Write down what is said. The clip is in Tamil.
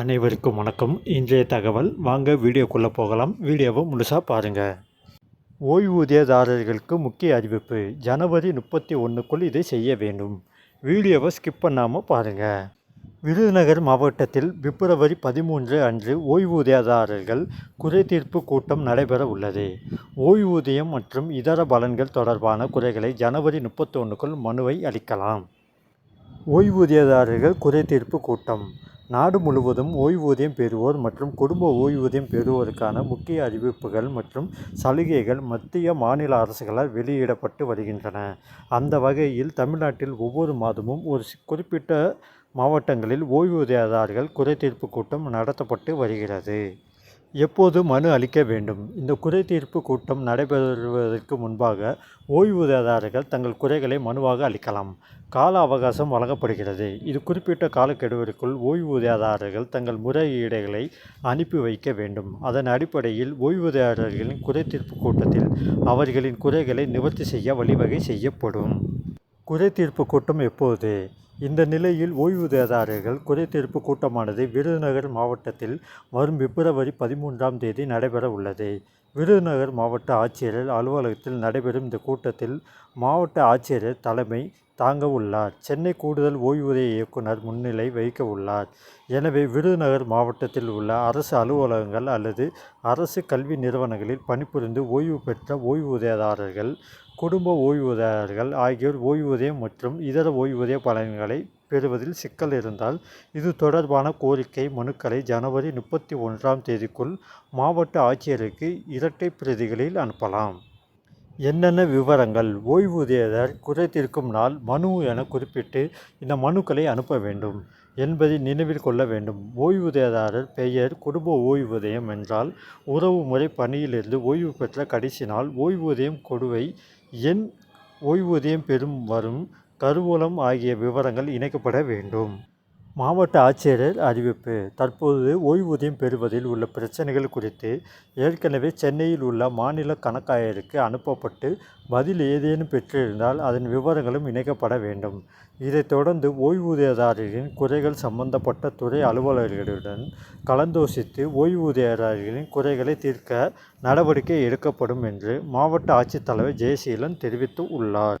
அனைவருக்கும் வணக்கம். இன்றைய தகவல் வாங்க வீடியோக்குள்ளே போகலாம். வீடியோவை முழுசாக பாருங்கள் ஓய்வூதியதாரர்களுக்கு முக்கிய அறிவிப்பு. ஜனவரி முப்பத்தி ஒன்றுக்குள் இதை செய்ய வேண்டும். வீடியோவை ஸ்கிப் பண்ணாமல் பாருங்கள் விருதுநகர் மாவட்டத்தில் பிப்ரவரி பதிமூன்று அன்று ஓய்வூதியதாரர்கள் குறைதீர்ப்பு கூட்டம் நடைபெற உள்ளது. ஓய்வூதியம் மற்றும் இதர பலன்கள் தொடர்பான குறைகளை ஜனவரி முப்பத்தி ஒன்றுக்குள் மனுவை அளிக்கலாம். ஓய்வூதியதாரர்கள் குறைதீர்ப்பு கூட்டம். நாடு முழுவதும் ஓய்வூதியம் பெறுவோர் மற்றும் குடும்ப ஓய்வூதியம் பெறுவோருக்கான முக்கிய அறிவிப்புகள் மற்றும் சலுகைகள் மத்திய மாநில அரசுகளால் வெளியிடப்பட்டு வருகின்றன. அந்த வகையில் தமிழ்நாட்டில் ஒவ்வொரு மாதமும் ஒரு குறிப்பிட்ட மாவட்டங்களில் ஓய்வூதியதாரர்கள் குறைதீர்ப்பு கூட்டம் நடத்தப்பட்டு வருகிறது. எப்போது மனு அளிக்க வேண்டும்? இந்த குறைதீர்ப்பு கூட்டம் நடைபெறுவதற்கு முன்பாக ஓய்வூதியதாரர்கள் தங்கள் குறைகளை மனுவாக அளிக்கலாம். கால அவகாசம் வழங்கப்படுகிறது. இது குறிப்பிட்ட காலக்கெடுவிற்குள் ஓய்வூதியதாரர்கள் தங்கள் முறையீடுகளை அனுப்பி வைக்க வேண்டும். அதன் அடிப்படையில் ஓய்வூதியதாரர்களின் குறைதீர்ப்பு கூட்டத்தில் அவர்களின் குறைகளை நிவர்த்தி செய்ய வழிவகை செய்யப்படும். குறைதீர்ப்பு கூட்டம் எப்போது? இந்த நிலையில் ஓய்வூதியதாரர்கள் குறைதீர்ப்பு கூட்டமானது விருதுநகர் மாவட்டத்தில் வரும் பிப்ரவரி பதிமூன்றாம் தேதி நடைபெற உள்ளது. விருதுநகர் மாவட்ட ஆட்சியர் அலுவலகத்தில் நடைபெறும் இந்த கூட்டத்தில் மாவட்ட ஆட்சியர் தலைமை தாங்க உள்ளார். சென்னை கூடுதல் ஓய்வூதிய இயக்குனர் முன்னிலை வகிக்க உள்ளார். எனவே விருதுநகர் மாவட்டத்தில் உள்ள அரசு அலுவலகங்கள் அல்லது அரசு கல்வி நிறுவனங்களில் பணிபுரிந்து ஓய்வு பெற்ற ஓய்வூதியதாரர்கள் குடும்ப ஓய்வூதியர்கள் ஆகியோர் ஓய்வூதியம் மற்றும் இதர ஓய்வூதிய பலன்கள் பெறுவதில் சிக்கல் இருந்தால் இது தொடர்பான கோரிக்கை மனுக்களை ஜனவரி முப்பத்தி ஒன்றாம் தேதிக்குள் மாவட்ட ஆட்சியருக்கு இரட்டை பிரதிகளில் அனுப்பலாம். என்னென்ன விவரங்கள் ஓய்வூதியர் குறைத்திருக்கும் நாள் மனு என குறிப்பிட்டு இந்த மனுக்களை அனுப்ப வேண்டும் என்பதை நினைவில் கொள்ள வேண்டும். ஓய்வூதியதாரர் பெயர் குடும்ப ஓய்வூதியம் என்றால் உறவு முறை பணியிலிருந்து ஓய்வு பெற்ற கடைசி நாள் ஓய்வூதியம் கொடுவை எண் ஓய்வூதியம் பெறும் வரும் கருவூலம் ஆகிய விவரங்கள் இணைக்கப்பட வேண்டும். மாவட்ட ஆட்சியர் அறிவிப்பு தற்போது ஓய்வூதியம் பெறுவதில் உள்ள பிரச்சனைகள் குறித்து ஏற்கனவே சென்னையில் உள்ள மாநில கணக்காயருக்கு அனுப்பப்பட்டு பதில் ஏதேனும் பெற்றிருந்தால் அதன் விவரங்களும் இணைக்கப்பட வேண்டும். இதைத் தொடர்ந்து ஓய்வூதியதாரர்களின் குறைகள் சம்பந்தப்பட்ட துறை அலுவலர்களுடன் கலந்தோசித்து ஓய்வூதியதாரர்களின் குறைகளை தீர்க்க நடவடிக்கை எடுக்கப்படும் என்று மாவட்ட ஆட்சித்தலைவர் ஜெயசீலன் தெரிவித்து உள்ளார்